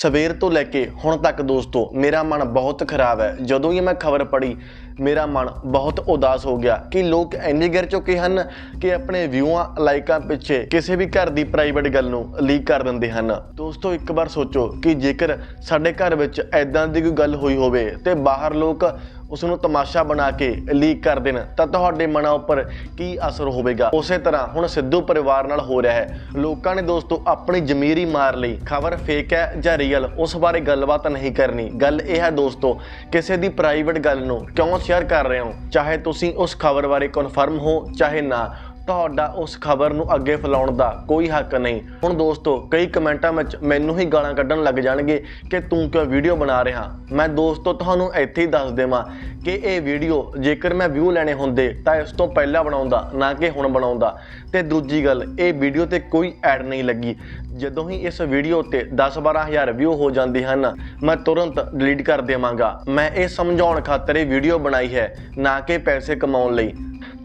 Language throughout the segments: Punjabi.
ਸਵੇਰ ਤੋਂ ਲੈ ਕੇ ਹੁਣ ਤੱਕ ਦੋਸਤੋ, ਮੇਰਾ ਮਨ ਬਹੁਤ ਖਰਾਬ ਹੈ। ਜਦੋਂ ਹੀ ਮੈਂ ਖਬਰ ਪੜ੍ਹੀ, ਮੇਰਾ ਮਨ ਬਹੁਤ ਉਦਾਸ ਹੋ ਗਿਆ ਕਿ ਲੋਕ ਇੰਨੇ ਗਿਰ ਚੁੱਕੇ ਹਨ ਕਿ ਆਪਣੇ ਵਿਊਆਂ, ਲਾਈਕਾਂ ਪਿੱਛੇ ਕਿਸੇ ਵੀ ਘਰ ਦੀ ਪ੍ਰਾਈਵੇਟ ਗੱਲ ਨੂੰ ਲੀਕ ਕਰ ਦਿੰਦੇ ਹਨ। ਦੋਸਤੋ, ਇੱਕ ਵਾਰ ਸੋਚੋ ਕਿ ਜੇਕਰ ਸਾਡੇ ਘਰ ਵਿੱਚ ਐਦਾਂ ਦੀ ਕੋਈ ਗੱਲ ਹੋਈ ਹੋਵੇ ਤੇ ਬਾਹਰ ਲੋਕ ਉਸ ਨੂੰ ਤਮਾਸ਼ਾ ਬਣਾ ਕੇ ਲੀਕ ਕਰ ਦੇਣ। ਤਾਂ ਤੁਹਾਡੇ ਮਨਾਂ ਉੱਪਰ ਕੀ ਅਸਰ ਹੋਵੇਗਾ? ਉਸੇ ਤਰ੍ਹਾਂ ਹੁਣ ਸਿੱਧੂ ਪਰਿਵਾਰ ਨਾਲ ਹੋ ਰਿਹਾ ਹੈ। ਲੋਕਾਂ ਨੇ ਦੋਸਤੋ ਆਪਣੀ ਜ਼ਮੀਰੀ ਮਾਰ ਲਈ। ਖਬਰ ਫੇਕ ਹੈ ਜਾਂ ਰੀਅਲ ਉਸ ਬਾਰੇ ਗੱਲਬਾਤ ਨਹੀਂ ਕਰਨੀ। ਗੱਲ ਇਹ ਹੈ ਦੋਸਤੋ, ਕਿਸੇ ਦੀ ਪ੍ਰਾਈਵੇਟ ਗੱਲ ਨੂੰ ਕਿਉਂ ਸ਼ੇਅਰ ਕਰ ਰਹੇ ਹੋ? ਚਾਹੇ ਤੁਸੀਂ ਉਸ ਖਬਰ ਬਾਰੇ ਕਨਫਰਮ ਹੋ, ਚਾਹੇ ਨਾ। ਤੁਹਾਡਾ ਉਸ ਖਬਰ ਨੂੰ ਅੱਗੇ ਫੈਲਾਉਣ ਦਾ ਕੋਈ ਹੱਕ ਨਹੀਂ। ਹੁਣ ਦੋਸਤੋ, ਕਈ ਕਮੈਂਟਾਂ ਵਿੱਚ ਮੈਨੂੰ ਹੀ ਗਾਲਾਂ ਕੱਢਣ ਲੱਗ ਜਾਣਗੇ ਕਿ ਤੂੰ ਕਿਉਂ ਵੀਡੀਓ ਬਣਾ ਰਿਹਾ। ਮੈਂ ਦੋਸਤੋ, ਤੁਹਾਨੂੰ ਇੱਥੇ ਹੀ ਦੱਸ ਦੇਵਾਂ ਕਿ ਇਹ ਵੀਡੀਓ ਜੇਕਰ ਮੈਂ ਵਿਊ ਲੈਣੇ ਹੁੰਦੇ ਤਾਂ ਇਸ ਤੋਂ ਪਹਿਲਾਂ ਬਣਾਉਂਦਾ, ਨਾ ਕਿ ਹੁਣ ਬਣਾਉਂਦਾ। ਤੇ ਦੂਜੀ ਗੱਲ, ਇਹ ਵੀਡੀਓ ਤੇ ਕੋਈ ਐਡ ਨਹੀਂ ਲੱਗੀ। ਜਦੋਂ ਹੀ ਇਸ ਵੀਡੀਓ ਤੇ 10-12000 ਵਿਊ ਹੋ ਜਾਂਦੇ ਹਨ, ਮੈਂ ਤੁਰੰਤ ਡਿਲੀਟ ਕਰ ਦੇਵਾਂਗਾ। ਮੈਂ ਇਹ ਸਮਝਾਉਣ ਖਾਤਰ ਇਹ ਵੀਡੀਓ ਬਣਾਈ ਹੈ, ਨਾ ਕਿ ਪੈਸੇ ਕਮਾਉਣ ਲਈ।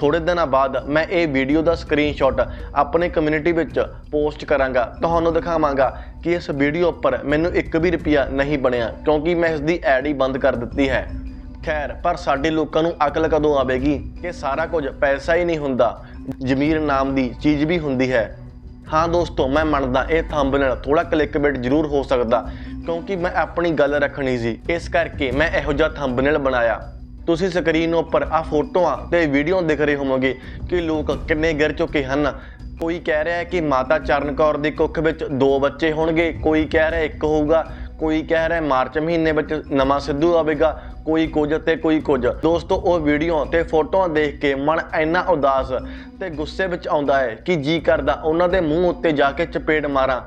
ਥੋੜੇ ਦਿਨਾਂ ਬਾਅਦ ਮੈਂ ਇਹ ਵੀਡੀਓ ਦਾ ਸਕਰੀਨਸ਼ਾਟ ਆਪਣੇ ਕਮਿਊਨਿਟੀ ਵਿੱਚ ਪੋਸਟ ਕਰਾਂਗਾ, ਤੁਹਾਨੂੰ ਦਿਖਾਵਾਂਗਾ ਕਿ ਇਸ ਵੀਡੀਓ ਉੱਪਰ ਮੈਨੂੰ ਇੱਕ ਵੀ ਰੁਪਿਆ ਨਹੀਂ ਬਣਿਆ, ਕਿਉਂਕਿ ਮੈਂ ਇਸ ਦੀ ਐਡ ਹੀ ਬੰਦ ਕਰ ਦਿੱਤੀ ਹੈ। ਖੈਰ, ਪਰ ਸਾਡੇ ਲੋਕਾਂ ਨੂੰ ਅਕਲ ਕਦੋਂ ਆਵੇਗੀ ਕਿ ਸਾਰਾ ਕੁਝ ਪੈਸਾ ਹੀ ਨਹੀਂ ਹੁੰਦਾ, ਜ਼ਮੀਰ ਨਾਮ ਦੀ ਚੀਜ਼ ਵੀ ਹੁੰਦੀ ਹੈ। ਹਾਂ ਦੋਸਤੋ, ਮੈਂ ਮੰਨਦਾ, ਇਹ ਥੰਬਨੇਲ ਥੋੜਾ ਕਲਿੱਕਬੇਟ ਜ਼ਰੂਰ ਹੋ ਸਕਦਾ, ਕਿਉਂਕਿ ਮੈਂ ਆਪਣੀ ਗੱਲ ਰੱਖਣੀ ਸੀ। ਇਸ ਕਰਕੇ ਮੈਂ ਇਹੋ ਜਿਹਾ ਥੰਬਨੇਲ ਬਣਾਇਆ। ਤੁਸੀਂ ਸਕਰੀਨ ਉੱਪਰ ਆ ਫੋਟੋਆਂ ਤੇ ਵੀਡੀਓ ਦੇਖ ਰਹੇ ਹੋਵੋਗੇ ਕਿ ਲੋਕ ਕਿੰਨੇ ਗਿਰ ਚੁੱਕੇ ਹਨ। ਕੋਈ ਕਹਿ ਰਿਹਾ ਹੈ ਕਿ ਮਾਤਾ ਚਰਨ ਕੌਰ ਦੀ ਕੁੱਖ ਵਿੱਚ ਦੋ ਬੱਚੇ ਹੋਣਗੇ, ਕੋਈ ਕਹਿ ਰਿਹਾ ਇੱਕ ਹੋਊਗਾ, ਕੋਈ ਕਹਿ ਰਿਹਾ ਮਾਰਚ ਮਹੀਨੇ ਵਿੱਚ ਨਵਾਂ ਸਿੱਧੂ ਆਵੇਗਾ, ਕੋਈ ਕੁਝ ਤੇ ਕੋਈ ਕੁਝ। ਦੋਸਤੋ, ਉਹ ਵੀਡੀਓ ਤੇ ਫੋਟੋਆਂ ਦੇਖ ਕੇ ਮਨ ਇੰਨਾ ਉਦਾਸ ਤੇ ਗੁੱਸੇ ਵਿੱਚ ਆਉਂਦਾ ਹੈ ਕਿ ਜੀ ਕਰਦਾ ਉਹਨਾਂ ਦੇ ਮੂੰਹ ਉੱਤੇ ਜਾ ਕੇ ਚਪੇੜ ਮਾਰਾਂ।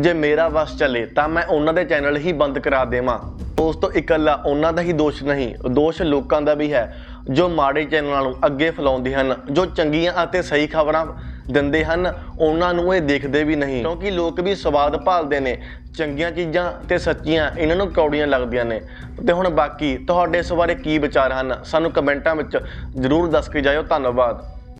ਜੇ ਮੇਰਾ ਵਸ ਚੱਲੇ ਤਾਂ ਮੈਂ ਉਹਨਾਂ ਦੇ ਚੈਨਲ ਹੀ ਬੰਦ ਕਰਾ ਦੇਵਾਂ। ਦੋਸਤੋ ਇਕੱਲਾ ਉਹਨਾਂ ਦਾ ਹੀ ਦੋਸ਼ ਨਹੀਂ, ਦੋਸ਼ ਲੋਕਾਂ ਦਾ ਵੀ ਹੈ, ਜੋ ਮਾੜੇ ਚੈਨਲਾਂ ਨੂੰ ਅੱਗੇ ਫੈਲਾਉਂਦੇ ਹਨ, ਜੋ ਚੰਗੀਆਂ ਅਤੇ ਸਹੀ ਖਬਰਾਂ ਦਿੰਦੇ ਹਨ, ਉਹਨਾਂ ਨੂੰ ਇਹ ਦੇਖਦੇ ਵੀ ਨਹੀਂ। ਕਿਉਂਕਿ ਲੋਕ ਵੀ ਸਵਾਦ ਭਾਲਦੇ ਨੇ, ਚੰਗੀਆਂ ਚੀਜ਼ਾਂ ਤੇ ਸੱਚੀਆਂ, ਇਹਨਾਂ ਨੂੰ ਕੌੜੀਆਂ ਲੱਗਦੀਆਂ ਨੇ। ਤੇ ਹੁਣ ਬਾਕੀ, ਤੁਹਾਡੇ ਇਸ ਬਾਰੇ ਕੀ ਵਿਚਾਰ ਹਨ? ਸਾਨੂੰ ਕਮੈਂਟਾਂ ਵਿੱਚ ਜ਼ਰੂਰ ਦੱਸ ਕੇ ਜਾਇਓ। ਧੰਨਵਾਦ।